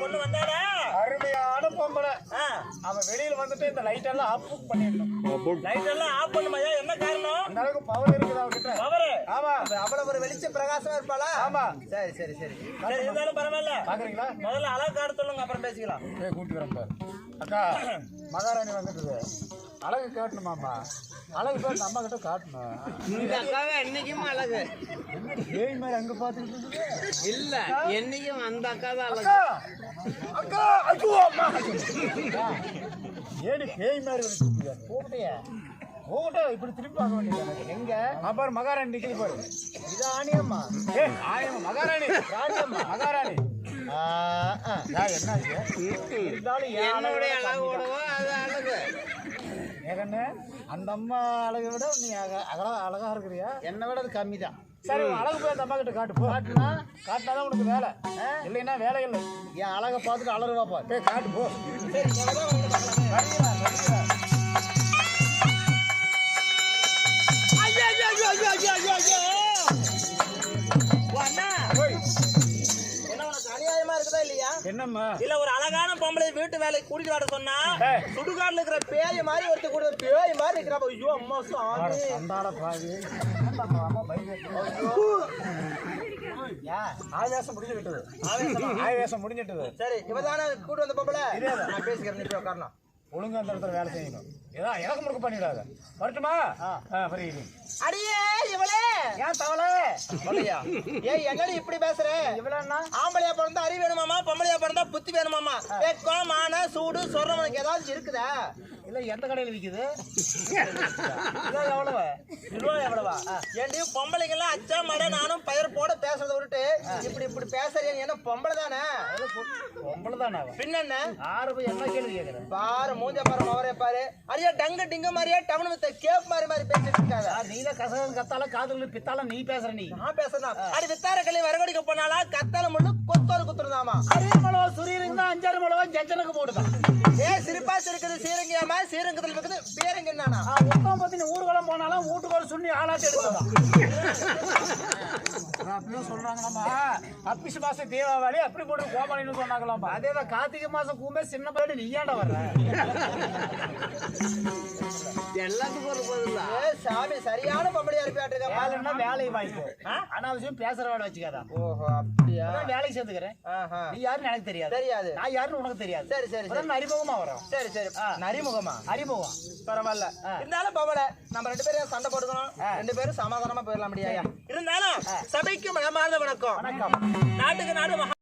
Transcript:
பொண்ணு வந்தாடா? அருமையான பொம்பளை. அவன் வெளியில வந்துட்டு இந்த லைட் எல்லாம் ஆஃப் பண்ணிடணும். லைட் எல்லாம் ஆஃப் பண்ணுமாயா என்ன காரணம்? அந்த அளவுக்கு பவர் இருக்குது அவகிட்ட? பவரு ஆமா. அவ்வளவு ஒரு வெளிச்ச பிரகாசமா இருப்பாளா? ஆமா. சரி சரி சரி. சரி இருந்தாலும் பரவாயில்ல. பாக்குறீங்களா? முதல்ல அழகு காட்ட சொல்லுங்க அப்புறம் பேசிக்கலாம். ஏ கூட்டிக்கிறேன் பாரு அக்கா மகாராணி வந்துட்டுது. அழகு காட்டணுமாம்மா? அழகு பேர் நம்ம கிட்ட காட்டணும் என்னைக்கும் அழகு. ஏய் மாதிரி அங்க பாத்துக்கிட்டு இல்ல என்னைக்கும் அந்த அக்கா தான் அழகு. அக்கா ஐயோ அம்மா. ஏடி பேய் மாதிரி கூப்பிட்டியா கூப்பிட்ட இப்படி திருப்பி பார்க்க வேண்டியது எங்க? பாரு மகாராணி நிக்குது பாரு. இது ஆணியம்மா ஏ ஆணியம்மா மகாராணி ராணியம்மா மகாராணி. என்ன அழகு அழகு அழகு. அந்த அம்மா அழகை விட நீ அகலா அழகா இருக்கிறியா? என்னை விட அது கம்மி தான் சரி அழகு போய் அந்த அம்மா கிட்ட காட்டு போ. காட்டுனா காட்டினாதான் உனக்கு வேலை. இல்லைன்னா வேலை இல்லை. என் அழகை பார்த்துட்டு அலறுவா பா போய் காட்டு போ. வருகிறா, என்னம்மா? இல்ல ஒரு அழகான பொம்பளை வீட்டு வேலைக்கு கூட்டிட்டு வர சொன்னா. சுடுகாடுல இருக்கிற பேய் மாதிரி ஒருத்தர் கூட பேய் மாதிரி இருக்கிறப்ப ஐயோ அம்மா சாமி. சண்டால பாவி. அம்மா பயந்து ஆவேசம் முடிஞ்சு விட்டது ஆவேசம் முடிஞ்சிட்டது சரி இவதானே கூட்டு வந்த பொம்பளை? நான் பேசிக்கிறேன் நீ போய் உட்காரலாம் ஒழுங்கா அந்த இடத்துல வேலை செய்யணும். ஏதா எனக்கு முடுக்க பண்ணிடாத. வரட்டுமா? புரியுது அடியே இவளே. ஏன் தவளை? சொல்லியா ஏய் என்னடி இப்படி பேசுற? இவ்வளோன்னா ஆம்பளையா பிறந்தா அறிவு வேணுமாமா பிறந்தா புத்தி வேணுமாமா வெக்கம் மான சூடு சொல்றவன் உனக்கு ஏதாவது இருக்குதா? இல்ல எந்த கடையில் விற்குது எவ்வளவு? ரூபா எவ்வளவா? ஏண்டி பொம்பளைங்க எல்லாம் அச்சா மட நானும் பயிர் போட பேசுறத விட்டுட்டு இப்படி இப்படி பேசுறியா நீ என்ன பொம்பளை தானே? பொம்பளை தானே பின்ன என்ன ஆறு போய் என்ன கேள்வி கேட்குறேன் பாரு மூஞ்ச பாரு மவரே பாரு. அடியா டங்கு டிங்கு மாதிரியே டவுன் வித்த கேப் மாதிரி மாதிரி பேசிட்டு நீ தான் கத்தால காதுல பித்தால நீ பேசுற நீ. நான் பேசுறேன்? அடி வித்தார களி வரகடிக்க போனாலா கத்தால முள்ளு கொத்தோரு குத்துறதாமா? அரை மளவா சுரீருங்க அஞ்சாறு மளவா ஜஞ்சனுக்கு போடுதான் ஏ சிரிப்பா சிரிக்குது சீரங்கியாமா? சீரங்கத்தில் இருக்குது. பீரங்க என்னன்னா உத்தம் பத்தி நீ ஊர்வலம் போனாலும் வீட்டுக்குள்ள சுண்ணி ஆளாட்டி எடுத்ததான் அப்படியே சொல்றாங்களாமா அப்பிசு மாசம் தீபாவளி அப்படி போட்டு கோபாலின்னு சொன்னாங்களாமா அதே தான் கார்த்திகை மாசம் கூமே சின்ன பையன் நீ ஏன்டா வர்ற? எல்லாத்துக்கும் ஒரு பதில் ஏ சாமி சரியான பொம்பளையா இருப்பியாட்டுருக்கா வேலைன்னா வேலையை வாங்கிக்கோ அனாவசியம் பேசுற வேலை வச்சுக்காதான் ஓஹோ அப்படியா? அதான் வேலைக்கு சேர்ந்துக்கிறேன். நீ யாருன்னு எனக்கு தெரியாது. தெரியாது. நான் யாருன்னு உனக்கு தெரியாது. சரி சரி அறிமுகமா வரும். சரி சரி. நரிமுகமா அறிமுகம்? பரவாயில்ல. இருந்தாலும் பொம்பளை நம்ம ரெண்டு பேரும் சண்டை போட்டுக்கணும். ரெண்டு பேரும் சமாதானமா போயிடலாம் முடியா இருந்தாலும் சபைக்கு மனமார்ந்த வணக்கம். வணக்கம். நாட்டுக்கு நாடு